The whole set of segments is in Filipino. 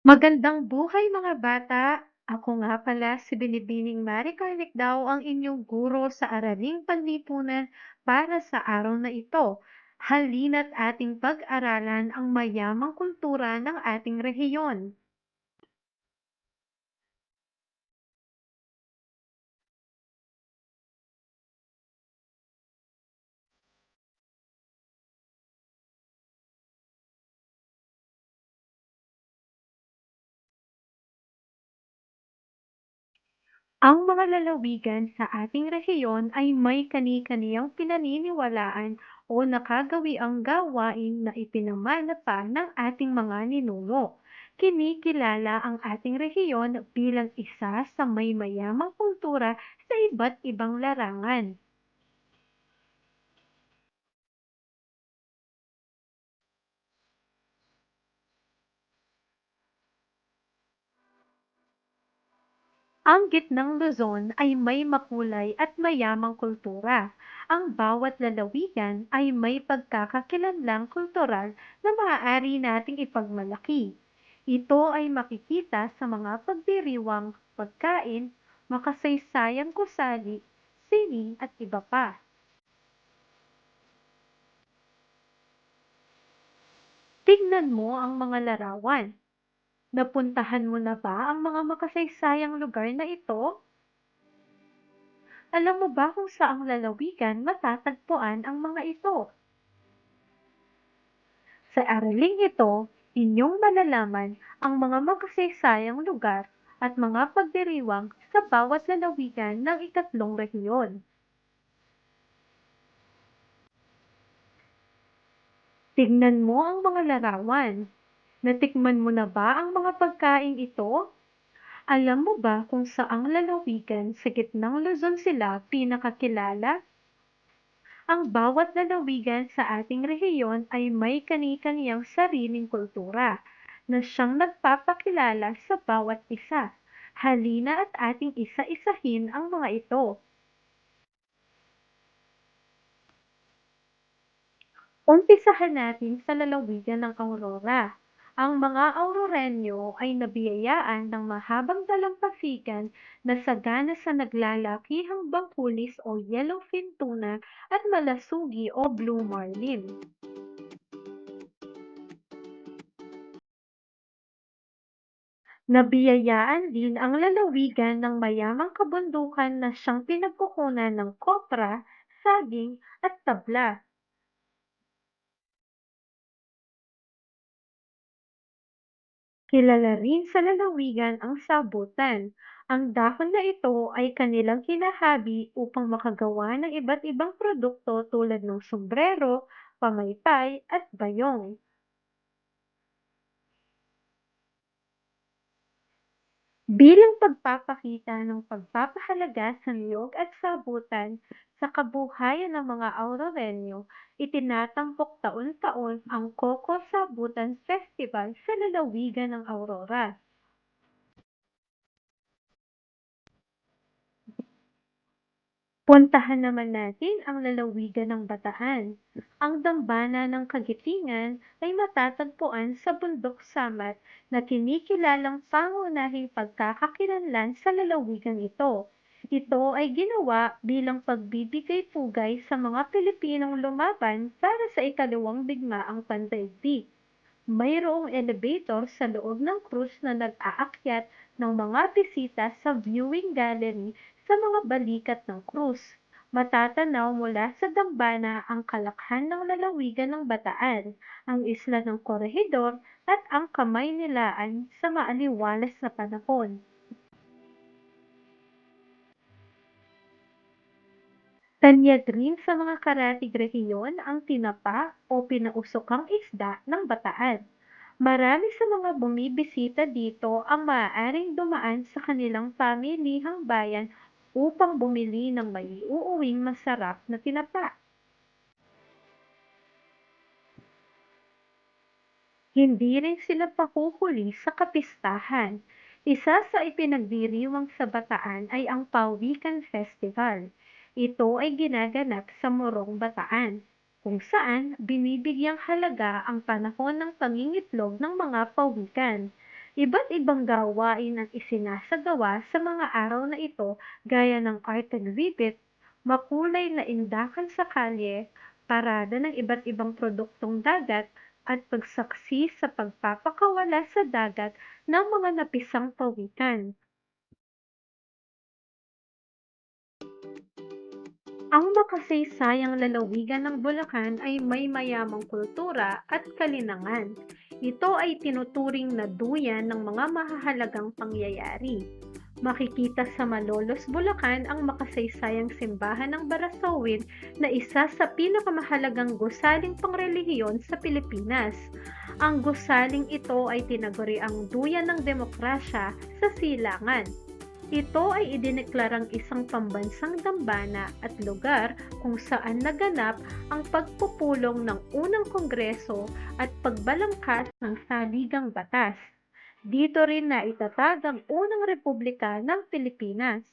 Magandang buhay mga bata! Ako nga pala si Binibining Mari Carlicdao ang inyong guro sa Araling Panlipunan para sa araw na ito. Halina't ating pag-aralan ang mayamang kultura ng ating rehiyon. Ang mga lalawigan sa ating rehiyon ay may kani-kaniyang pinaniniwalaan o nakagawiang gawain na ipinamana pa ng ating mga ninuno. Kinikilala ang ating rehiyon bilang isa sa may mayamang kultura sa iba't ibang larangan. Ang gitnang Luzon ay may makulay at mayamang kultura. Ang bawat lalawigan ay may pagkakakilanlang kultural na maaari nating ipagmalaki. Ito ay makikita sa mga pagdiriwang, pagkain, makasaysayang gusali, sining at iba pa. Tignan mo ang mga larawan. Napuntahan mo na ba ang mga makasaysayang lugar na ito? Alam mo ba kung saang lalawigan matatagpuan ang mga ito? Sa araling ito, inyong malalaman ang mga makasaysayang lugar at mga pagdiriwang sa bawat lalawigan ng ikatlong rehiyon. Tignan mo ang mga larawan. Natikman mo na ba ang mga pagkaing ito? Alam mo ba kung saang lalawigan sa gitnang Luzon sila pinakakilala? Ang bawat lalawigan sa ating rehiyon ay may kani-kaniyang sariling kultura na siyang nagpapakilala sa bawat isa. Halina at ating isa-isahin ang mga ito. Umpisahan natin sa lalawigan ng Aurora. Ang mga Auroreño ay nabiyayaan ng mahabang dalampasigan na sagana sa naglalakihang bangkulis o yellowfin tuna at malasugi o blue marlin. Nabiyayaan din ang lalawigan ng mayamang kabundukan na siyang pinagkukunan ng kopra, saging at tabla. Kilala rin sa lalawigan ang sabutan. Ang dahon na ito ay kanilang hinahabi upang makagawa ng iba't ibang produkto tulad ng sombrero, pamaypay at bayong. Bilang pagpapakita ng pagpapahalaga sa niyog at sabutan sa kabuhayan ng mga Auroreño, itinatampok taon-taon ang Coco Sabutan Festival sa lalawigan ng Aurora. Puntahan naman natin ang lalawigan ng Bataan. Ang dambana ng Kagitingan ay matatagpuan sa bundok Samat na kinikilalang pangunahing pagkakakilanlan sa lalawigan ito. Ito ay ginawa bilang pagbibigay pugay sa mga Pilipinong lumaban para sa ikalawang digmaang pandaigdig. Mayroong elevator sa loob ng krus na nag-aakyat ng mga bisita sa viewing gallery sa mga balikat ng krus. Matatanaw mula sa dambana ang kalakhan ng lalawigan ng Bataan, ang isla ng Corregidor at ang Kamay-nilaan sa maaliwalas na panahon. Tanyag rin sa mga karatig rehiyon ang tinapa o pinausokang isda ng Bataan. Marami sa mga bumibisita dito ang maaaring dumaan sa kanilang pamilihang bayan upang bumili ng maiuuwing masarap na tinapa. Hindi rin sila pahuhuli sa kapistahan. Isa sa ipinagdiriwang sa Bataan ay ang Pawikan Festival. Ito ay ginaganap sa Morong Bataan, kung saan binibigyang halaga ang panahon ng pangingitlog ng mga pawikan. Iba't ibang gawain ang isinasagawa sa mga araw na ito gaya ng art exhibit, makulay na indakan sa kalye, parada ng iba't ibang produktong dagat, at pagsaksi sa pagpapakawala sa dagat ng mga napisang pawikan. Ang makasaysayang lalawigan ng Bulacan ay may mayamang kultura at kalinangan. Ito ay tinuturing na duyan ng mga mahahalagang pangyayari. Makikita sa Malolos, Bulacan ang makasaysayang simbahan ng Barasawin na isa sa pinakamahalagang gusaling pangrelihiyon sa Pilipinas. Ang gusaling ito ay tinaguri ang duyan ng demokrasya sa silangan. Ito ay idineklarang isang pambansang dambana at lugar kung saan naganap ang pagpupulong ng unang kongreso at pagbalangkas ng saligang batas. Dito rin na itatag ang unang republika ng Pilipinas.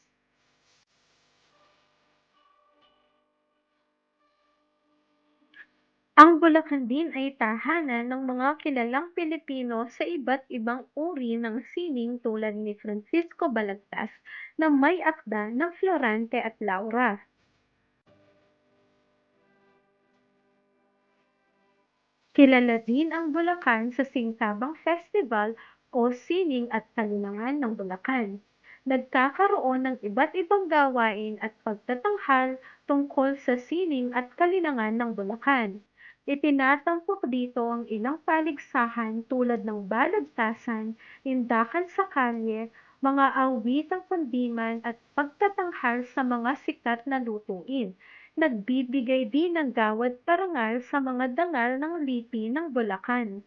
Ang Bulacan din ay tahanan ng mga kilalang Pilipino sa iba't ibang uri ng sining tulad ni Francisco Balagtas na may akda ng Florante at Laura. Kilala din ang Bulacan sa Singkabang Festival o Sining at Kalinangan ng Bulacan. Nagkakaroon ng iba't ibang gawain at pagtatanghal tungkol sa sining at kalinangan ng Bulacan. Itinatampok dito ang ilang paligsahan tulad ng balagtasan, indakan sa kalye, mga awitang pandiman at pagtatanghal sa mga sikat na lutuin. Nagbibigay din ng gawad parangal sa mga dangal ng lipi ng Bulacan.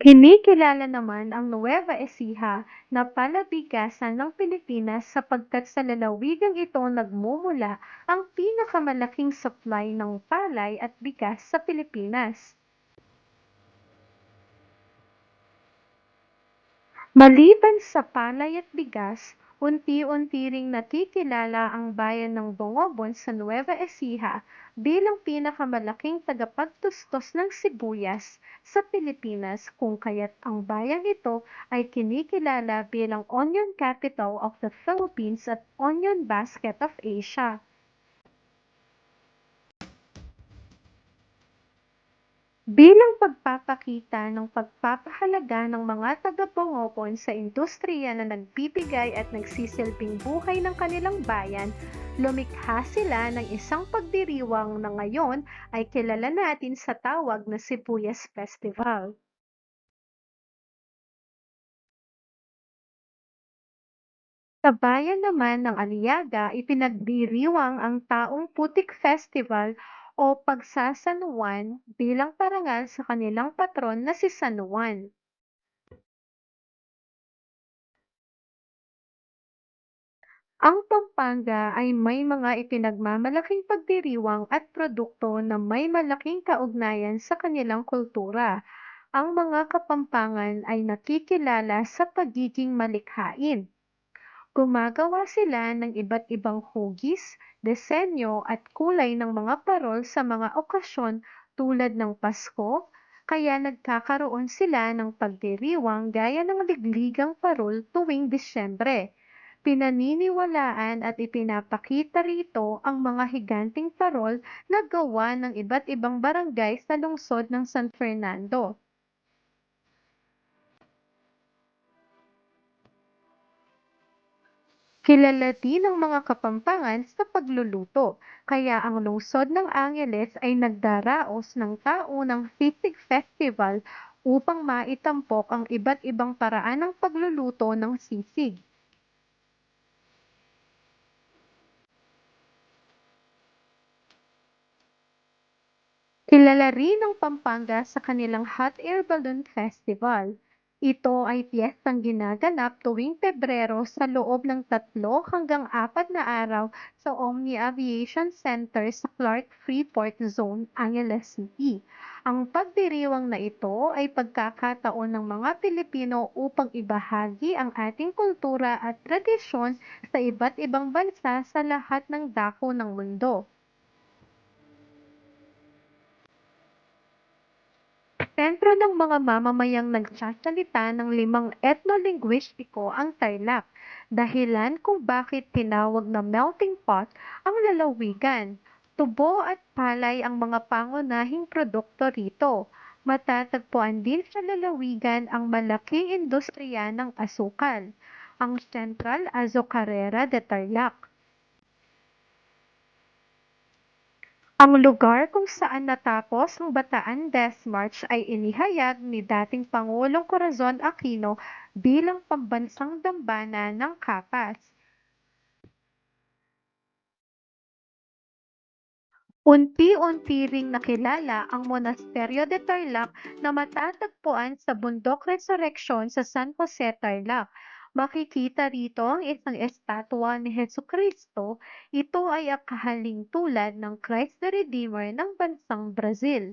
Kinikilala naman ang Nueva Ecija na palabigasan ng Pilipinas sapagkat sa lalawigang ito nagmumula ang pinakamalaking supply ng palay at bigas sa Pilipinas. Maliban sa palay at bigas, unti-unti ring nakikilala ang bayan ng Bongobon sa Nueva Ecija bilang pinakamalaking tagapagtustos ng sibuyas sa Pilipinas kung kaya't ang bayang ito ay kinikilala bilang Onion Capital of the Philippines at Onion Basket of Asia. Bilang pagpapakita ng pagpapahalaga ng mga taga-Bongobon sa industriya na nagbibigay at nagsisilbing buhay ng kanilang bayan, lumikha sila ng isang pagdiriwang na ngayon ay kilala natin sa tawag na Sibuyas Festival. Sa bayan naman ng Aliaga, ipinagdiriwang ang Taong Putik Festival o Pagsasanuan bilang parangal sa kanilang patron na si San Juan. Ang Pampanga ay may mga ipinagmamalaking pagdiriwang at produkto na may malaking kaugnayan sa kanilang kultura. Ang mga Kapampangan ay nakikilala sa pagiging malikhain. Gumagawa sila ng iba't ibang hugis, disenyo at kulay ng mga parol sa mga okasyon tulad ng Pasko, kaya nagkakaroon sila ng pagdiriwang gaya ng ligligang parol tuwing Disyembre. Pinaniniwalaan at ipinapakita rito ang mga higanting parol na gawa ng iba't ibang barangay sa lungsod ng San Fernando. Kilala din ang mga Kapampangan sa pagluluto, kaya ang lungsod ng Angeles ay nagdaraos ng taunang Sisig Festival upang maitampok ang iba't ibang paraan ng pagluluto ng sisig. Kilala rin ang Pampanga sa kanilang Hot Air Balloon Festival. Ito ay piyestang ginaganap tuwing Pebrero sa loob ng tatlo hanggang apat na araw sa Omni Aviation Center sa Clark Freeport Zone, Angeles City. Ang pagdiriwang na ito ay pagkakataon ng mga Pilipino upang ibahagi ang ating kultura at tradisyon sa iba't ibang bansa sa lahat ng dako ng mundo. Sentro ng mga mamamayang nagsasalita ng limang etnolinguistiko ang Tarlac, dahilan kung bakit tinawag na melting pot ang lalawigan. Tubo at palay ang mga pangunahing produkto rito. Matatagpuan din sa lalawigan ang malaking industriya ng asukal, ang Central Azucarera de Tarlac. Ang lugar kung saan natapos ang Bataan Death March ay inihayag ni dating Pangulong Corazon Aquino bilang pambansang dambana ng Kapas. Unti-unti ring nakilala ang Monasteryo de Tarlac na matatagpuan sa Bundok Resurrection sa San Jose, Tarlac. Makikita rito ang isang estatwa ni Jesucristo. Ito ay ang kahaling tulad ng Christ the Redeemer ng bansang Brazil.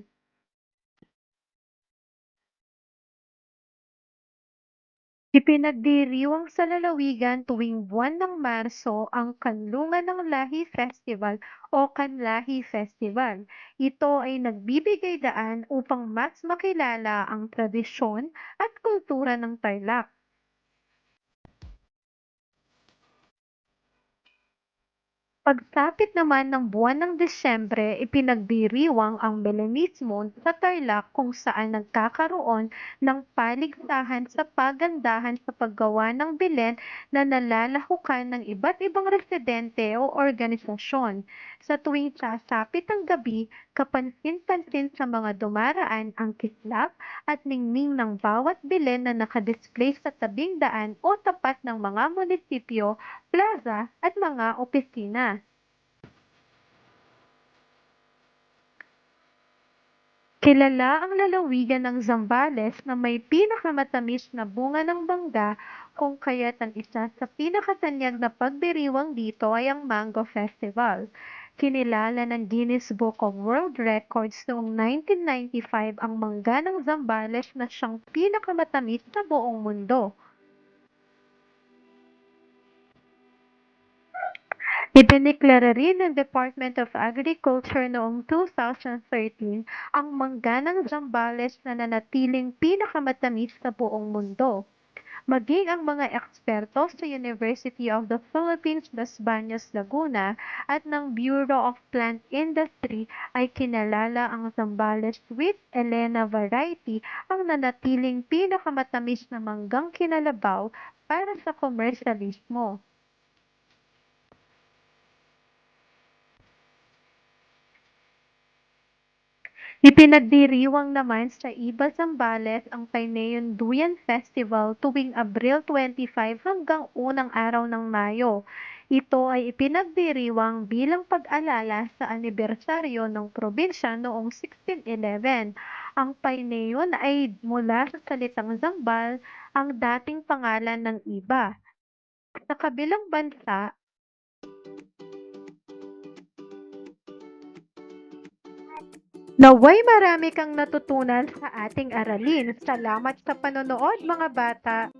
Ipinagdiriwang sa lalawigan tuwing buwan ng Marso ang Kanlungan ng Lahi Festival o Kanlahi Festival. Ito ay nagbibigay daan upang mas makilala ang tradisyon at kultura ng Tarlac. Pagsapit naman ng buwan ng Desyembre, ipinagdiriwang ang Belenismo sa Tarlac kung saan nagkakaroon ng paligsahan sa pagandahan sa paggawa ng Belen na nalalahukan ng iba't ibang residente o organisasyon. Sa tuwing sasapit ang gabi, kapansin-pansin sa mga dumaraan ang kislap at ningning ng bawat Belen na nakadisplay sa tabing daan o tapat ng mga munisipyo, plaza at mga opisina. Kilala ang lalawigan ng Zambales na may pinakamatamis na bunga ng bangga kung kaya't ang isa sa pinakatanyag na pagdiriwang dito ay ang Mango Festival. Kinilala ng Guinness Book of World Records noong 1995 ang mangga ng Zambales na siyang pinakamatamis sa buong mundo. Ipineklara rin ng Department of Agriculture noong 2013 ang mangga ng Zambales na nanatiling pinakamatamis sa buong mundo. Maging ang mga eksperto sa University of the Philippines Las Bañas, Laguna at ng Bureau of Plant Industry ay kinalala ang Zambales Sweet Elena variety ang nanatiling pinakamatamis na manggang kinalabaw para sa komersyalismo. Ipinagdiriwang naman sa Iba Zambales ang Tayneon Duyan Festival tuwing Abril 25 hanggang unang araw ng Mayo. Ito ay ipinagdiriwang bilang pag-alala sa anibersaryo ng probinsya noong 1611. Ang Paineon ay mula sa salitang Zambal, ang dating pangalan ng Iba. Sa kabilang bansa, Naway marami kang natutunan sa ating aralin. Salamat sa panonood mga bata.